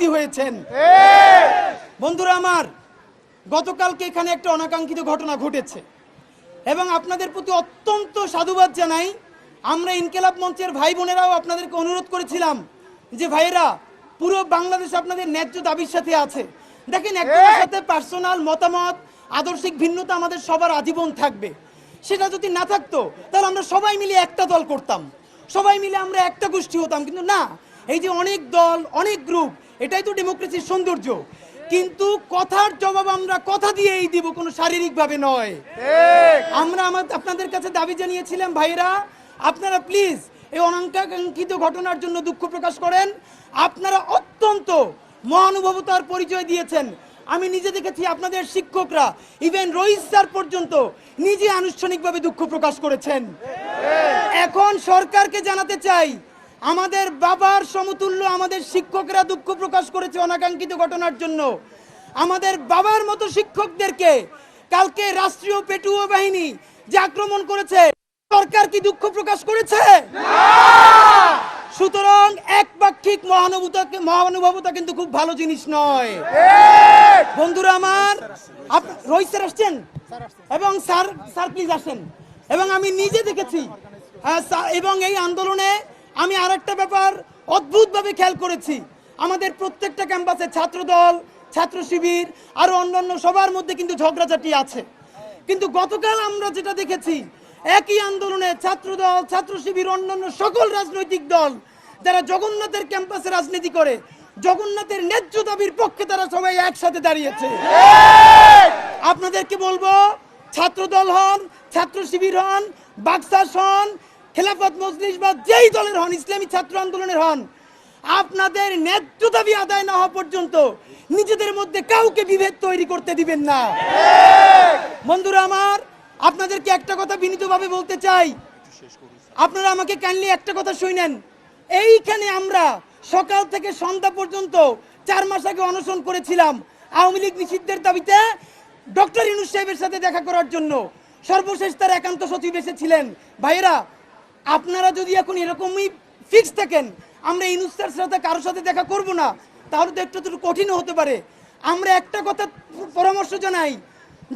OC হয়েছেন। বন্ধুরা আমার গতকালকে এখানে একটা অনাকাঙ্ক্ষিত ঘটনা ঘটেছে এবং আপনাদের প্রতি অত্যন্ত সাধুবাদ জানাই। আমরা ইনকেলাব মঞ্চের ভাই বোনেরাও আপনাদেরকে অনুরোধ করেছিলাম যে ভাইয়েরা পুরো বাংলাদেশ আপনাদের ন্যায্য দাবির সাথে আছে। দেখেন একজনের সাথে পার্সোনাল মতামত আদর্শিক ভিন্নতা আমাদের সবার আজীবন থাকবে। সেটা যদি না থাকতো তাহলে আমরা সবাই মিলে একটা দল করতাম। সবাই মিলে আমরা একটা গোষ্ঠী হতাম। কিন্তু না এই যে অনেক দল অনেক গ্রুপ এটাই তো ডেমোক্রেসির সৌন্দর্য। কিন্তু কথার জবাব আমরা কথা দিয়েই দিব কোনো শারীরিকভাবে নয়। আমরা আমাদের আপনাদের কাছে দাবি জানিয়েছিলাম ভাইরা আপনারা প্লিজ এই অনাকাঙ্ক্ষিত ঘটনার জন্য দুঃখ প্রকাশ করেন। আপনারা অত্যন্ত মহানুভবতার পরিচয় দিয়েছেন। আমি নিজে দেখেছি আপনাদের শিক্ষকরা ইভেন রোহিত স্যার পর্যন্ত নিজে আনুষ্ঠানিকভাবে দুঃখ প্রকাশ করেছেন। এখন সরকারকে জানাতে চাই আমাদের বাবার সমতুল্য, আমাদের শিক্ষকরা দুঃখ প্রকাশ করেছে অনাকাঙ্ক্ষিত ঘটনার জন্য। আমাদের বাবার মতো শিক্ষকদেরকে কালকে রাষ্ট্রীয় পেটুয়া বাহিনী যে আক্রমণ করেছে, সরকার কি দুঃখ প্রকাশ করেছে? সুতরাং একপাক্ষিক মহানুভূতাকে মহানুভবতা কিন্তু খুব ভালো জিনিস নয়। বন্ধুরা আমার রোহিত স্যার আসছেন? এবং স্যার স্যার প্লিজ আসেন। এবং আমি নিজে দেখেছি এবং এই আন্দোলনে আমি আরেকটা ব্যাপার অদ্ভুতভাবে খেয়াল করেছি। আমাদের প্রত্যেকটা ক্যাম্পাসে ছাত্রদল, ছাত্র শিবির, আরও অন্যান্য সবার মধ্যে কিন্তু ঝগড়াঝাটি আছে। কিন্তু গতকাল আমরা যেটা দেখেছি, একই আন্দোলনে ছাত্রদল, ছাত্র শিবির, অন্যান্য সকল রাজনৈতিক দল যারা জগন্নাথের ক্যাম্পাসে রাজনীতি করে, জগন্নাথের ন্যায্য দাবির পক্ষে তারা সবাই একসাথে দাঁড়িয়েছে। আপনাদেরকে বলব, ছাত্রদল হন, ছাত্র শিবির হন, বাক্সাস হন খেলাফত মজলিস বা যেই দলের হন, ইসলামী ছাত্র আন্দোলনের হন, আপনাদের ন্যায্য দাবি আদায় না হওয়া পর্যন্ত নিজেদের মধ্যে কাউকে বিভেদ তৈরি করতে দিবেন না। বন্ধুরা আমার, আপনাদেরকে একটা কথা বিনীতভাবে বলতে চাই। আপনারা আমাকে কাইন্ডলি একটা কথা শুনেন এইখানে আমরা সকাল থেকে সন্ধ্যা পর্যন্ত চার মাস আগে অনশন করেছিলাম আওয়ামী লীগ নিষিদ্ধের দাবিতে ডক্টর ইনুস সাহেবের সাথে দেখা করার জন্য। সর্বশেষ তার একান্ত সচিব এসেছিলেন। ভাইয়েরা আপনারা যদি এখন এরকমই ফিক্স থাকেন, আমরা ইনুস স্যার সাথে কারোর সাথে দেখা করব না, তাহলে তো একটু একটু কঠিন হতে পারে। আমরা একটা কথা পরামর্শ জানাই,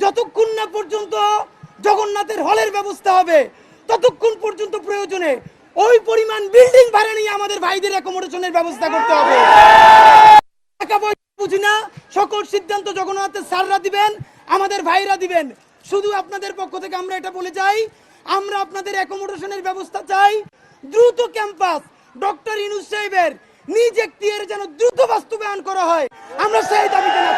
যতক্ষণ না পর্যন্ত জগন্নাথের হলের ব্যবস্থা হবে, ততক্ষণ পর্যন্ত প্রয়োজনে ওই পরিমাণ বিল্ডিং ভাড়া নিয়ে আমাদের ভাইদের অ্যাকোমোডেশনের ব্যবস্থা করতে হবে। টাকা পয়সা বুঝি না, সকল সিদ্ধান্ত জগন্নাথের স্যাররা দিবেন, আমাদের ভাইরা দিবেন। শুধু আপনাদের পক্ষ থেকে আমরা এটা বলে যাই আমরা আপনাদের অ্যাকোমোডেশনের ব্যবস্থা চাই। দ্রুত ক্যাম্পাস, ডক্টর ইনুস সাহেবের নিজ এখতিয়ারে যেন দ্রুত বাস্তবায়ন করা হয়। আমরা সেই দাবি